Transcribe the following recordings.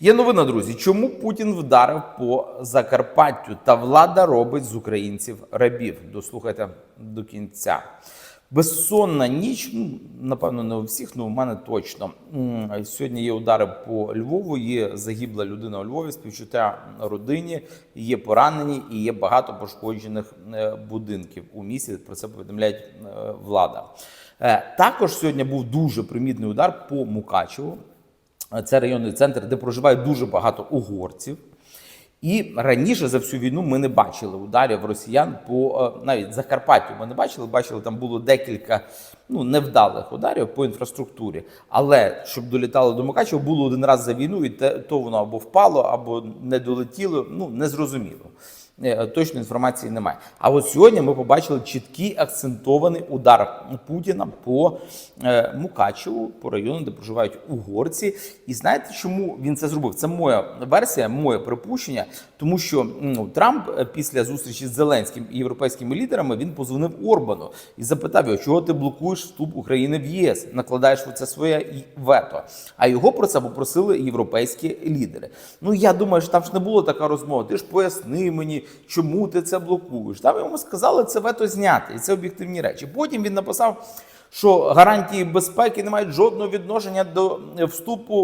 Є новина, друзі. Чому Путін вдарив по Закарпаттю та влада робить з українців рабів? Дослухайте до кінця. Безсонна ніч, ну напевно, не у всіх, але у мене точно. Сьогодні є удари по Львову, є загибла людина у Львові, співчуття родині, є поранені і є багато пошкоджених е, будинків у місті. Про це повідомляє е, влада. Е, Також сьогодні був дуже примітний удар по Мукачеву. Це районний центр, де проживає дуже багато угорців. І раніше за всю війну ми не бачили ударів росіян по е, навіть Закарпаттю. Ми не бачили, бачили, там було декілька ну, невдалих ударів по інфраструктурі. Але щоб долітало до Мукачева, було один раз за війну, і те, то воно або впало, або не долетіло. Ну незрозуміло. Е, Точної інформації немає. А от сьогодні ми побачили чіткий акцентований удар Путіна по е, Мукачеву, по району, де проживають угорці. І знаєте, чому він це зробив? Це моя версія, моє припущення, тому що ну, Трамп е, після зустрічі з Зеленським і європейськими лідерами він позвонив Орбану і запитав його, чого ти блокуєш вступ України в ЄС, накладаєш це своє вето. А його про це попросили європейські лідери. Ну я думаю, що там ж не було така розмова. Ти ж поясни мені, чому ти це блокуєш. Там йому сказали це вето зняти, і це об'єктивні речі. Потім він написав. Що гарантії безпеки не мають жодного відношення до вступу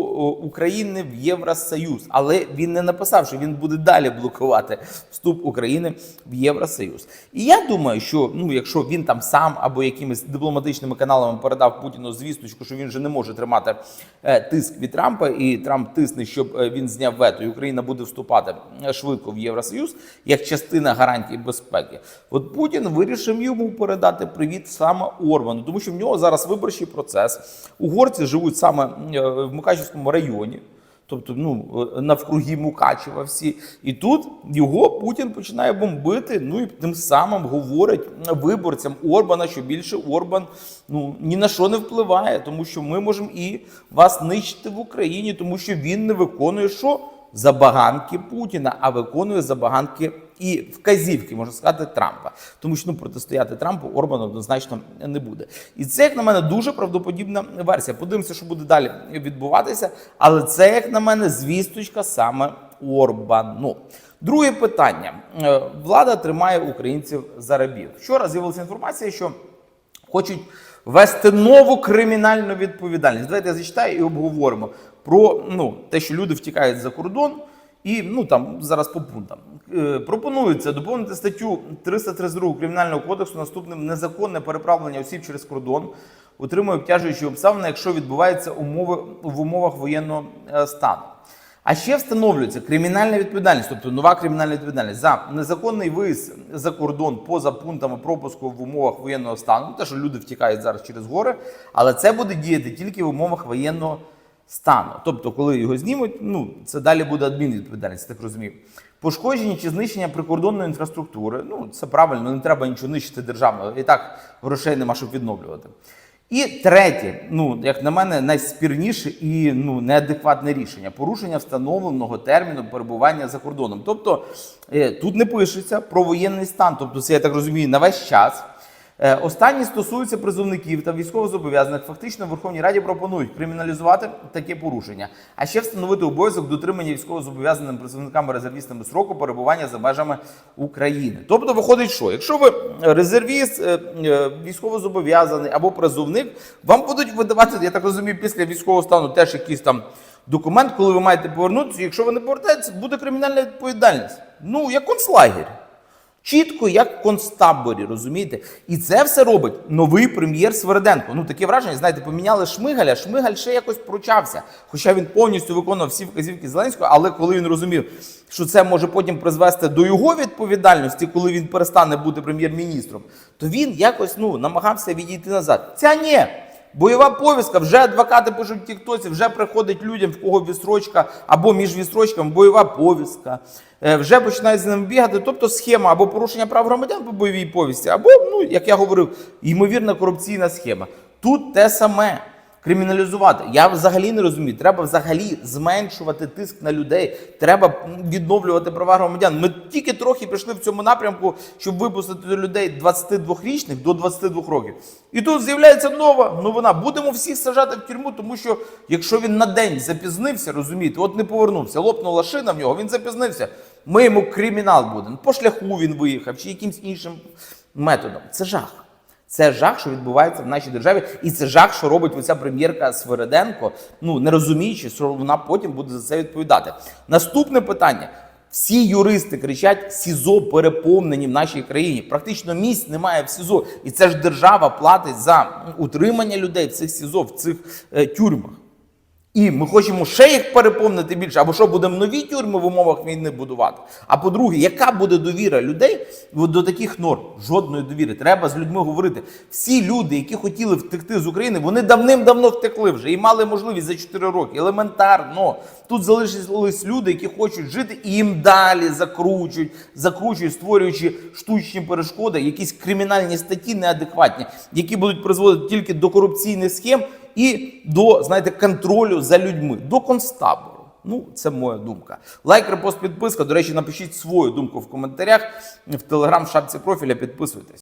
України в Євросоюз, але він не написав, що він буде далі блокувати вступ України в Євросоюз. І я думаю, що ну, якщо він там сам або якимись дипломатичними каналами передав Путіну звісточку, що він вже не може тримати е, тиск від Трампа, і Трамп тисне, щоб е, він зняв вето, і Україна буде вступати е, швидко в Євросоюз як частина гарантій безпеки. От Путін вирішив йому передати привіт саме Орбану, тому що нього зараз виборчий процес. Угорці живуть саме е, в Мукачівському районі. Тобто, ну е, навкруги Мукачева всі, і тут його Путін починає бомбити. Ну і тим самим говорить виборцям Орбана, що більше Орбан ну ні на що не впливає, тому що ми можемо і вас нищити в Україні, тому що він не виконує що забаганки Путіна, а виконує забаганки і вказівки, можна сказати, Трампа. Тому що ну протистояти Трампу Орбан однозначно не буде. І це, як на мене, дуже правдоподібна версія. Подивимося, що буде далі відбуватися. Але це, як на мене, звісточка саме Орбану. Друге питання: Е, влада тримає українців за рабів. Вчора з'явилася інформація, що хочуть ввести нову кримінальну відповідальність. Давайте я зачитаю і обговоримо про ну, те, що люди втікають за кордон. І ну там зараз по пунктам Е, пропонується доповнити статтю 332 кримінального кодексу наступним незаконне переправлення осіб через кордон, утримує обтяжуючі обставини, якщо відбуваються умови в умовах воєнного е, стану. А ще встановлюється кримінальна відповідальність, тобто нова кримінальна відповідальність за незаконний виїзд за кордон поза пунктами пропуску в умовах воєнного стану. Ну, Те, що люди втікають зараз через гори, але це буде діяти тільки в умовах воєнного стану. Тобто, коли його знімуть, ну це далі буде адмінвідповідальність, так розумію. Пошкодження чи знищення прикордонної інфраструктури. Ну це правильно, не треба нічого нищити державного. І так грошей нема, щоб відновлювати. І третє, ну як на мене, найспірніше і ну неадекватне рішення порушення встановленого терміну перебування за кордоном. Тобто е, тут не пишеться про воєнний стан, тобто це я так розумію на весь час. Е, Останні стосуються призовників та військовозобов'язаних. Фактично в Верховній Раді пропонують криміналізувати таке порушення, а ще встановити обов'язок дотримання військовозобов'язаним призовниками резервістами сроку перебування за межами України. Тобто, виходить, що якщо ви резервіст, е, е, військовозобов'язаний або призовник, вам будуть видавати, я так розумію, після військового стану теж якийсь там документ, коли ви маєте повернутися. Якщо ви не повертаєтеся, буде кримінальна відповідальність. Ну як концлагерь. Чітко, як в концтаборі, розумієте? І це все робить новий прем'єр Сверденко. Ну таке враження, знаєте, поміняли Шмигаля. Шмигаль ще якось прочався. Хоча він повністю виконував всі вказівки Зеленського, але коли він розумів, що це може потім призвести до його відповідальності, коли він перестане бути прем'єр-міністром, то він якось ну намагався відійти назад. Ця ні. Бойова повістка, вже адвокати пишуть в Тіктоці, вже приходить людям, в кого відстрочка або між відстрочками бойова повістка. Е, Вже починають з ними бігати. Тобто схема або порушення прав громадян по бойовій повісті, або, ну, як я говорив, ймовірна корупційна схема. Тут те саме. Криміналізувати. Я взагалі не розумію. Треба взагалі зменшувати тиск на людей. Треба відновлювати права громадян. Ми тільки трохи пішли в цьому напрямку, щоб випустити людей 22-річних до 22 років. І тут з'являється нова новина. Будемо всіх сажати в тюрму, тому що якщо він на день запізнився, розумієте, от не повернувся, лопнула шина в нього, він запізнився. Ми йому кримінал будемо. По шляху він виїхав чи якимсь іншим методом. Це жах. Це жах, що відбувається в нашій державі, і це жах, що робить оця прем'єрка Свириденко, ну не розуміючи, що вона потім буде за це відповідати. Наступне питання. Всі юристи кричать: СІЗО переповнені в нашій країні. Практично місць немає в СІЗО. І це ж держава платить за утримання людей в цих СІЗО, в цих е, тюрмах. І ми хочемо ще їх переповнити більше, або що будемо нові тюрми в умовах війни будувати. А по-друге, яка буде довіра людей до таких норм? Жодної довіри. Треба з людьми говорити. Всі люди, які хотіли втекти з України, вони давним-давно втекли вже і мали можливість за 4 роки. Елементарно. Тут залишились люди, які хочуть жити, і їм далі закручують, закручують, створюючи штучні перешкоди, якісь кримінальні статті неадекватні, які будуть призводити тільки до корупційних схем і до, знаєте, контролю за людьми, до концтабору. Ну, це моя думка. Лайк, репост, підписка. До речі, напишіть свою думку в коментарях в телеграм, в шапці профіля. Підписуйтесь.